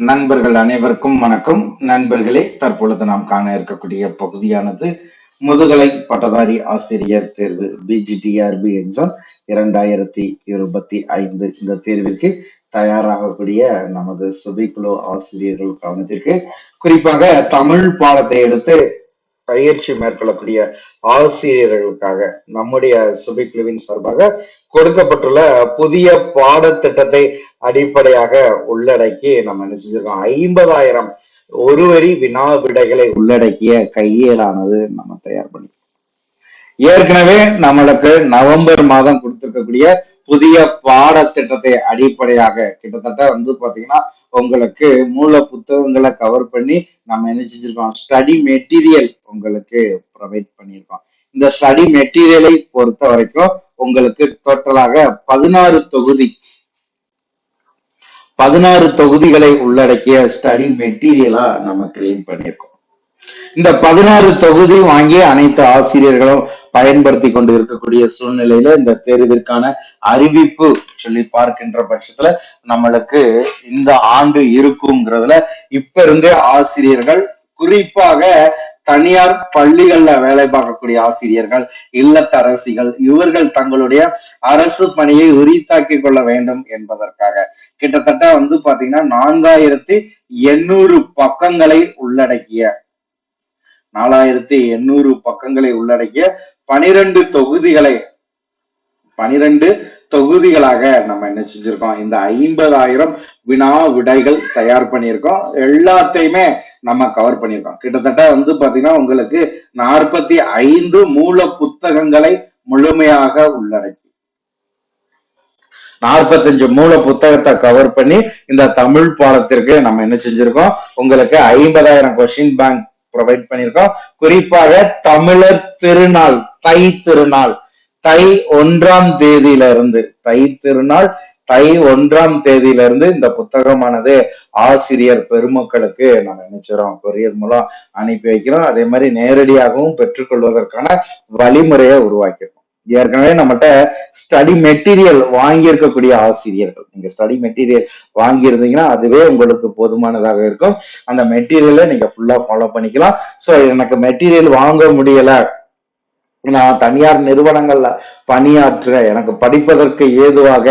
நண்பர்கள் அனைவருக்கும் வணக்கம். நண்பர்களே தற்பொழுது நாம் காண இருக்கக்கூடிய பகுதியானது முதுகலை பட்டதாரி ஆசிரியர் தேர்வு பிஜிடிஆர்பி எக்ஸாம் இரண்டாயிரத்தி இருபத்தி ஐந்து இந்த தேர்விற்கு தயாராகக்கூடிய நமது சுபிக்குழு ஆசிரியர்கள் கவனத்திற்கு குறிப்பாக தமிழ் பாடத்தை எடுத்து பயிற்சி மேற்கொள்ளக்கூடிய ஆசிரியர்களுக்காக நம்முடைய சுபிக்குழுவின் சார்பாக கொடுக்கப்பட்டுள்ள புதிய பாடத்திட்டத்தை அடிப்படையாக உள்ளடக்கி நம்ம என்ன செஞ்சிருக்கோம்? ஐம்பதாயிரம் ஒரு வரி வினா விடைகளை உள்ளடக்கிய கையேடானது நம்ம தயார் பண்ணி ஏற்கனவே நம்மளுக்கு நவம்பர் மாதம் கொடுத்திருக்கக்கூடிய புதிய பாடத்திட்டத்தை அடிப்படையாக கிட்டத்தட்ட வந்து பாத்தீங்கன்னா உங்களுக்கு மூல புத்தகங்களை கவர் பண்ணி நம்ம என்ன செஞ்சிருக்கோம்? ஸ்டடி மெட்டீரியல் உங்களுக்கு ப்ரொவைட் பண்ணியிருக்கோம். இந்த ஸ்டடி மெட்டீரியலை பொறுத்த வரைக்கும் உங்களுக்கு டோட்டலாக பதினாறு தொகுதி பதினாறு தொகுதிகளை உள்ளடக்கிய ஸ்டடி மெட்டீரியலா நம்ம கிரியேட் பண்ணியிருக்கோம் இந்த பதினாறு தொகுதி வாங்கி அனைத்து ஆசிரியர்களும் பயன்படுத்தி கொண்டு இருக்கக்கூடிய சூழ்நிலையில இந்த தேர்விற்கான அறிவிப்பு சொல்லி பார்க்கின்ற பட்சத்துல நம்மளுக்கு இந்த ஆண்டு இருக்குங்கிறதுல இப்ப இருந்தே ஆசிரியர்கள் குறிப்பாக தனியார் பள்ளிகள்ல வேலை பார்க்கக்கூடிய ஆசிரியர்கள் இல்லத்தரசிகள் இவர்கள் தங்களுடைய அரசு பணியை உரித்தாக்கி கொள்ள வேண்டும் என்பதற்காக. கிட்டத்தட்ட வந்து பாத்தீங்கன்னா நான்காயிரத்தி எண்ணூறு பக்கங்களை உள்ளடக்கிய நாலாயிரத்தி எண்ணூறு பக்கங்களை உள்ளடக்கிய பனிரெண்டு தொகுதிகளை பனிரெண்டு தொகுதிகளாக நம்ம என்ன செஞ்சிருக்கோம்? இந்த ஐம்பதாயிரம் வினா விடைகள் தயார் பண்ணியிருக்கோம். எல்லாத்தையுமே நம்ம கவர் பண்ணியிருக்கோம். கிட்டத்தட்ட வந்து பாத்தீங்கன்னா உங்களுக்கு நாற்பத்தி ஐந்து மூல புத்தகங்களை முழுமையாக உள்ளடக்கி நாற்பத்தஞ்சு மூல புத்தகத்தை கவர் பண்ணி இந்த தமிழ் பாடத்திற்கு நம்ம என்ன செஞ்சிருக்கோம்? உங்களுக்கு ஐம்பதாயிரம் கொஸ்டின் பேங்க் ப்ரொவைட் பண்ணியிருக்கோம். குறிப்பாக தமிழர் திருநாள் தை திருநாள் தை ஒன்றாம் தேதியிலிருந்து தை திருநாள் தை ஒன்றாம் தேதியிலிருந்து இந்த புத்தகமானது ஆசிரியர் பெருமக்களுக்கு நான் நினைச்சிடறோம் கொரியர் மூலம் அனுப்பி வைக்கிறோம். அதே மாதிரி நேரடியாகவும் பெற்றுக்கொள்வதற்கான வழிமுறையை உருவாக்கியிருக்கோம். ஏற்கனவே நம்மகிட்ட ஸ்டடி மெட்டீரியல் வாங்கியிருக்கக்கூடிய ஆசிரியர்கள். நீங்க ஸ்டடி மெட்டீரியல் வாங்கியிருந்தீங்கன்னா அதுவே உங்களுக்கு போதுமானதாக இருக்கும். அந்த மெட்டீரியலை நீங்க ஃபுல்லா ஃபாலோ பண்ணிக்கலாம். ஸோ எனக்கு மெட்டீரியல் வாங்க முடியல நான் தனியார் நிறுவனங்கள்ல பணியாற்ற எனக்கு படிப்பதற்கு ஏதுவாக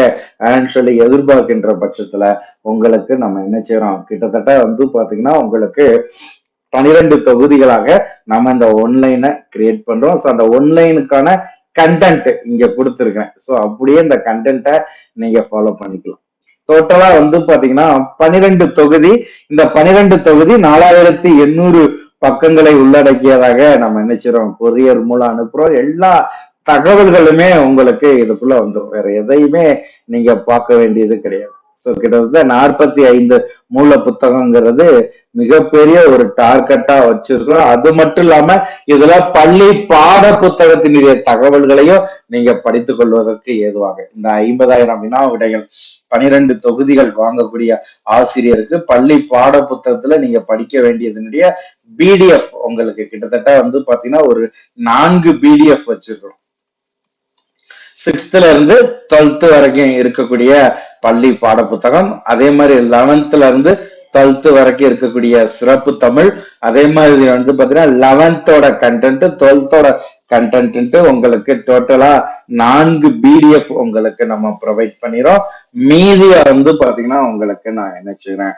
சொல்லி எதிர்பார்க்கின்ற பட்சத்துல உங்களுக்கு நம்ம என்ன செய்யறோம் கிட்டத்தட்ட வந்து பாத்தீங்கன்னா உங்களுக்கு பனிரெண்டு தொகுதிகளாக நம்ம இந்த ஒன்லைனை கிரியேட் பண்றோம். ஸோ அந்த ஒன்லைனுக்கான கண்டென்ட் இங்க கொடுத்துருக்கேன் ஸோ அப்படியே இந்த கண்டென்ட்டை நீங்க ஃபாலோ பண்ணிக்கலாம். டோட்டலா வந்து பாத்தீங்கன்னா பனிரெண்டு தொகுதி. இந்த பனிரெண்டு தொகுதி நாலாயிரத்தி எண்ணூறு பக்கங்களை உள்ளடக்கியதாக நம்ம நினைச்சிரோம் கொரியர் மூலம் அனுப்புறோம். எல்லா தகவல்களுமே உங்களுக்கு இதுக்குள்ள வந்துடும் வேற எதையுமே நீங்க பார்க்க வேண்டியது கிடையாது. ஸோ கிட்டத்தட்ட நாற்பத்தி ஐந்து மூல புத்தகங்கிறது மிகப்பெரிய ஒரு டார்கெட்டா வச்சிருக்கிறோம். அது மட்டும் இல்லாம இதுல பள்ளி பாட புத்தகத்தினுடைய தகவல்களையும் நீங்க படித்துக் கொள்வதற்கு ஏதுவாக. இந்த ஐம்பதாயிரம் வினா விடைகள் பனிரெண்டு தொகுதிகள் வாங்கக்கூடிய ஆசிரியருக்கு பள்ளி பாட புத்தகத்துல நீங்க படிக்க வேண்டியதனுடைய பிடிஎஃப் உங்களுக்கு கிட்டத்தட்ட வந்து பாத்தீங்கன்னா ஒரு நான்கு பிடிஎஃப் வச்சிருக்கிறோம். சிக்ஸ்த்ல இருந்து டுவெல்த் வரைக்கும் இருக்கக்கூடிய பள்ளி பாட புத்தகம் அதே மாதிரி லெவன்த்ல இருந்து டுவெல்த் வரைக்கும் இருக்கக்கூடிய சிறப்பு தமிழ் அதே மாதிரி வந்து பாத்தீங்கன்னா லெவன்த்தோட கண்டென்ட் டுவெல்த்தோட கண்டென்ட் உங்களுக்கு டோட்டலா நான்கு பிடிஎஃப் உங்களுக்கு நம்ம ப்ரொவைட் பண்ணிடுறோம். மீதிய வந்து பாத்தீங்கன்னா உங்களுக்கு நான் என்ன செய்யறேன்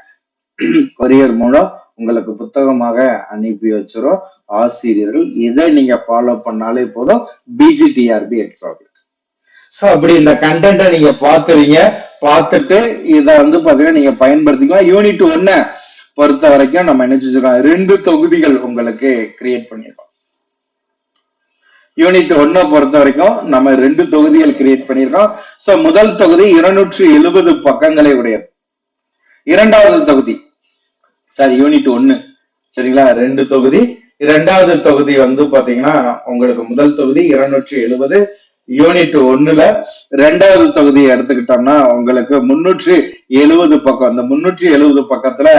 கொரியர் மூலம் உங்களுக்கு புத்தகமாக அனுப்பி வச்சிடும் ஆசிரியர்கள் இதை நீங்க ஃபாலோ பண்ணாலே போதும். பிஜிடிஆர்பி எக்ஸாம் ஸோ அப்படி இந்த கண்டென்ட்டை நீங்க பாத்துறீங்க பார்த்துட்டு இதை வந்து பாத்தீங்கன்னா நீங்க பயன்படுத்திக்கலாம் யூனிட் ஒன்ன பொறுத்த வரைக்கும் நம்ம என்ன செஞ்சிருக்கோம்? ரெண்டு தொகுதிகள் உங்களுக்கு கிரியேட் பண்ணியிருக்கோம் யூனிட் ஒன்னை பொறுத்த வரைக்கும் நம்ம ரெண்டு தொகுதிகள் கிரியேட் பண்ணியிருக்கோம் ஸோ முதல் தொகுதி இருநூற்றி எழுபது பக்கங்களை உடையது. இரண்டாவது தொகுதி சாரி யூனிட் ஒன்னு சரிங்களா? ரெண்டு தொகுதி. இரண்டாவது தொகுதி வந்து பாத்தீங்கன்னா உங்களுக்கு முதல் தொகுதி இருநூற்றி எழுபது யூனிட் ஒண்ணுல ரெண்டாவது தொகுதியை எடுத்துக்கிட்டோம்னா உங்களுக்கு முன்னூற்றி எழுபது பக்கம். அந்த முன்னூற்றி எழுபது பக்கத்துல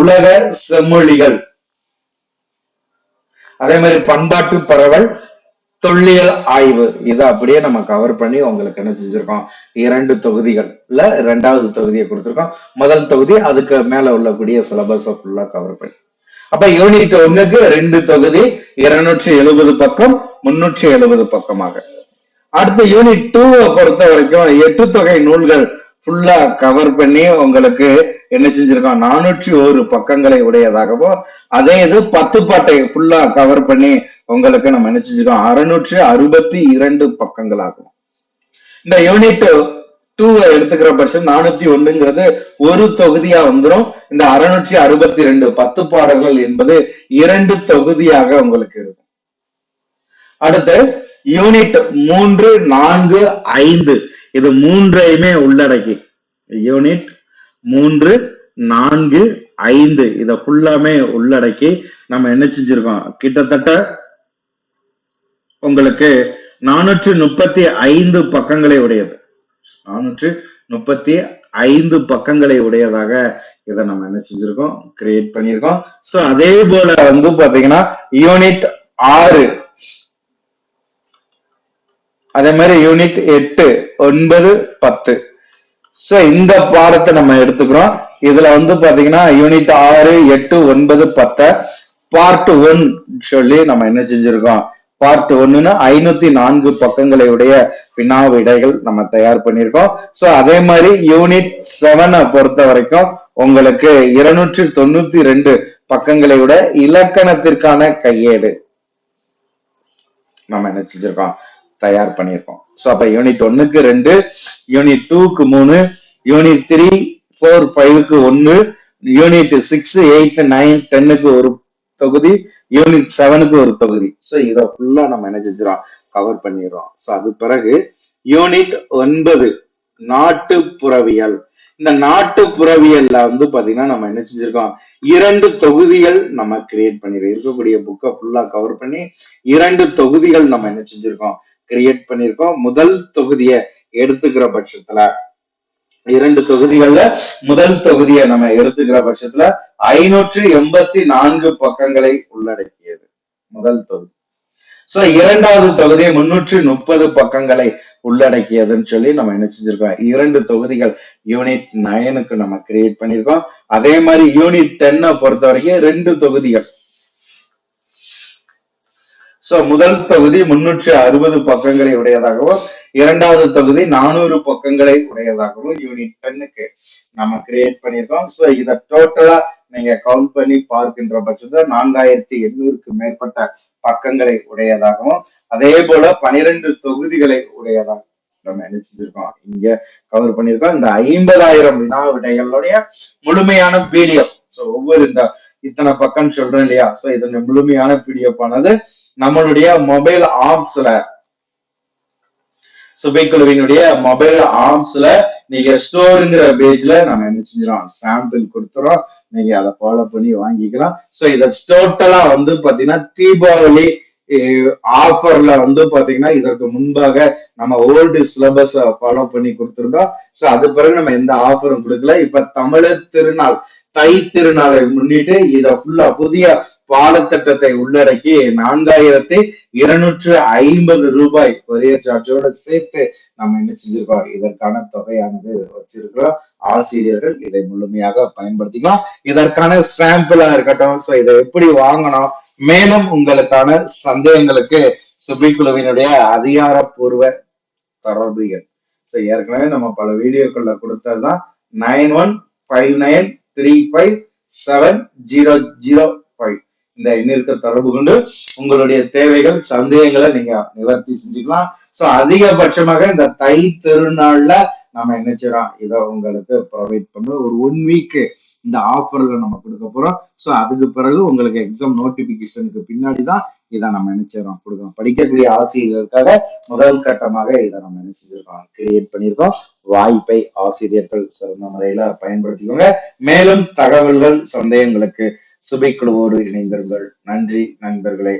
உலக செம்மொழிகள். அதே மாதிரி பண்பாட்டு பரவல் தொல்லியல் ஆய்வு. இதை அப்படியே நம்ம கவர் பண்ணி உங்களுக்கு என்ன செஞ்சிருக்கோம்? இரண்டு தொகுதிகள்ல ரெண்டாவது தொகுதியை கொடுத்திருக்கோம். முதல் தொகுதி அதுக்கு மேல உள்ளக்கூடிய சிலபஸ் ஃபுல்லா கவர் பண்ணி. அப்ப யூனிட் ஒண்ணுக்கு ரெண்டு தொகுதி இருநூற்றி எழுபது பக்கம் முன்னூற்றி எழுபது பக்கமாக. அடுத்து யூனிட் டூவை பொறுத்த வரைக்கும் எட்டு தொகை நூல்கள் ஃபுல்லா கவர் பண்ணி உங்களுக்கு என்ன செஞ்சிருக்கோம்? நானூற்றி ஒரு பக்கங்களை உடையதாகவும் அதே இது பத்து பாட்டை ஃபுல்லா கவர் பண்ணி உங்களுக்கு நம்ம என்ன செஞ்சிருக்கோம்? அறுநூற்றி அறுபத்தி இரண்டு பக்கங்களாகும். இந்த யூனிட் டூவை எடுத்துக்கிற பட்சம் நானூத்தி ஒண்ணுங்கிறது ஒரு தொகுதியா வந்துடும் இந்த அறுநூற்றி அறுபத்தி ரெண்டு பத்து பாடல்கள் என்பது இரண்டு தொகுதியாக உங்களுக்கு இருக்கும். அடுத்து யூனிட் மூன்று நான்கு ஐந்து. இது மூன்றையுமே உள்ளடக்கி. யூனிட் மூன்று நான்கு ஐந்து. இத ஃபுல்லாமே உள்ளடக்கி நம்ம என்ன செஞ்சிருக்கோம்? கிட்டத்தட்ட உங்களுக்கு நானூற்று முப்பத்தி ஐந்து பக்கங்களை உடையது. நானூற்று முப்பத்தி ஐந்து பக்கங்களை உடையதாக இதை நம்ம என்ன செஞ்சிருக்கோம்? கிரியேட் பண்ணியிருக்கோம். சோ அதே போல வந்து பாத்தீங்கன்னா யூனிட் ஆறு அதே மாதிரி யூனிட் எட்டு ஒன்பது பத்து. சோ இந்த பாடத்தை நம்ம எடுத்துக்கிறோம். இதுல வந்து பாத்தீங்கன்னா யூனிட் ஆறு எட்டு ஒன்பது பத்த பார்ட் ஒன் சொல்லி நம்ம என்ன செஞ்சிருக்கோம்? பார்ட் ஒன்னுன்னு ஐநூத்தி நான்கு பக்கங்களை உடைய வினா விடைகள் நம்ம தயார் பண்ணியிருக்கோம். சோ அதே மாதிரி யூனிட் செவனை பொறுத்த வரைக்கும் உங்களுக்கு இருநூற்றி தொண்ணூத்தி ரெண்டு பக்கங்களை விட இலக்கணத்திற்கான கையேடு நம்ம என்ன செஞ்சிருக்கோம்? தயார் பண்ணியிருக்கோம். ஸோ அப்போ யூனிட் ஒன்னுக்கு ரெண்டு யூனிட் டூக்கு மூணு யூனிட் த்ரீ ஃபோர் ஃபைவுக்கு ஒன்னு யூனிட் சிக்ஸ் எயிட் நைன் டென்னுக்கு ஒரு தொகுதி யூனிட் செவனுக்கு ஒரு தொகுதி. ஸோ இதை ஃபுல்லாக நம்ம என்ன செஞ்சிடும் கவர் பண்ணிடுறோம். ஸோ அது பிறகு யூனிட் ஒன்பது நாட்டுப்புறவியல். இந்த நாட்டுப்புறவியல்ல வந்து பாத்தீங்கன்னா நம்ம என்ன செஞ்சிருக்கோம்? இரண்டு தொகுதிகள் நம்ம கிரியேட் பண்ணிருக்கோம் இருக்கக்கூடிய புக்கை ஃபுல்லா கவர் பண்ணி இரண்டு தொகுதிகள் நம்ம என்ன செஞ்சிருக்கோம்? கிரியேட் பண்ணியிருக்கோம். முதல் தொகுதியை எடுத்துக்கிற பட்சத்துல இரண்டு தொகுதிகள்ல முதல் தொகுதியை நம்ம எடுத்துக்கிற பட்சத்துல ஐநூற்று எண்பத்தி நான்கு பக்கங்களை உள்ளடக்கியது. முதல் தொகுதி. சோ இரண்டாவது தொகுதி முன்னூற்று முப்பது பக்கங்களை உள்ளடக்கியதுன்னு சொல்லி நம்ம என்ன செஞ்சிருக்கோம்? இரண்டு தொகுதிகள் யூனிட் நயனுக்கு நம்ம கிரியேட் பண்ணிருக்கோம் அதே மாதிரி யூனிட் டென்னை பொறுத்த வரைக்கும் ரெண்டு தொகுதிகள் சோ முதல் தொகுதி முன்னூற்றி அறுபது பக்கங்களை உடையதாகவும் இரண்டாவது தொகுதி நானூறு பக்கங்களை உடையதாகவும் யூனிட் டென்னுக்கு நம்ம கிரியேட் பண்ணியிருக்கோம். சோ இத டோட்டலா நீங்க கவுண்ட் பண்ணி பார்க்கின்ற பட்சத்துல நான்காயிரத்தி எண்ணூறுக்கு மேற்பட்ட பக்கங்களை உடையதாகவும் அதே போல பனிரெண்டு தொகுதிகளை உடையதாக நம்ம நினைச்சிருக்கோம். இங்க கவர் பண்ணியிருக்கோம். இந்த ஐம்பதாயிரம் வினா விடைகளுடைய முழுமையான வீடியோ சோ ஒவ்வொரு இந்த இத்தனை பக்கம் சொல்றேன் இல்லையா? சோ இதன் முழுமையான பிடிஎஃப் ஆனது நம்மளுடைய மொபைல் ஆப்ஸ்ல சுபைக்குழுவினுடைய மொபைல் ஆப்ஸ்ல நீங்க ஸ்டோருங்கிற பேஜ்ல நம்ம என்ன செஞ்சிடும் சாம்பிள் கொடுத்துறோம். நீங்க அதை ஃபாலோ பண்ணி வாங்கிக்கலாம். சோ இத டோட்டலா வந்து பாத்தீங்கன்னா தீபாவளி ஆஃபர்ல வந்து பாத்தீங்கன்னா இதற்கு முன்பாக நம்ம ஓல்டு சிலபஸ் ஃபாலோ பண்ணி கொடுத்துருந்தோம். சோ அது பிறகு நம்ம எந்த ஆஃபரும் கொடுக்கல. இப்ப தமிழர் திருநாள் தை திருநாளை முன்னிட்டு இத ஃபுல்லா புதிய பாடத்திட்டத்தை உள்ளடக்கி நான்காயிரத்தி இருநூற்று ஐம்பது ரூபாய் கொரியர் சார்ஜோட சேர்த்து நம்ம என்ன செஞ்சிருக்கோம்? இதற்கான தொகையானது வச்சிருக்கிறோம். ஆசிரியர்கள் இதை முழுமையாக பயன்படுத்திக்கலாம் இதற்கான சாம்பிளா இருக்கட்டும். சோ இதை எப்படி வாங்கணும்? மேலும் உங்களுக்கான சந்தேகங்களுக்கு சுபிக்குழுவினுடைய அதிகாரப்பூர்வ தொடர்பு எண் ஸோ ஏற்கனவே நம்ம பல வீடியோக்கள்ல கொடுத்ததுதான் nine one five nine three five seven zero zero five இந்த எண்ணிற்கு தொடர்பு கொண்டு உங்களுடைய தேவைகள் சந்தேகங்களை நீங்க நிவர்த்தி செஞ்சுக்கலாம். சோ அதிகபட்சமாக இந்த தை திருநாள்ல நம்ம என்ன செய்யறோம் இதை உங்களுக்கு ப்ரொவைட் பண்ண. ஒரு ஒன் வீக் இந்த ஆஃபர்ல நம்ம கொடுக்க போறோம். ஸோ அதுக்கு பிறகு உங்களுக்கு எக்ஸாம் நோட்டிபிகேஷனுக்கு பின்னாடி தான் இதை நம்ம நினைச்சிடறோம் கொடுக்கணும். படிக்கக்கூடிய ஆசிரியர்களுக்காக முதல் கட்டமாக இதை நம்ம என்ன செஞ்சிருக்கோம் கிரியேட் பண்ணியிருக்கோம். வாய்ப்பை ஆசிரியர்கள் சிறந்த முறையில பயன்படுத்திக்கோங்க. மேலும் தகவல்கள் சந்தேகங்களுக்கு சுபைக்குழுவோடு இணைந்திருங்கள். நன்றி நண்பர்களே.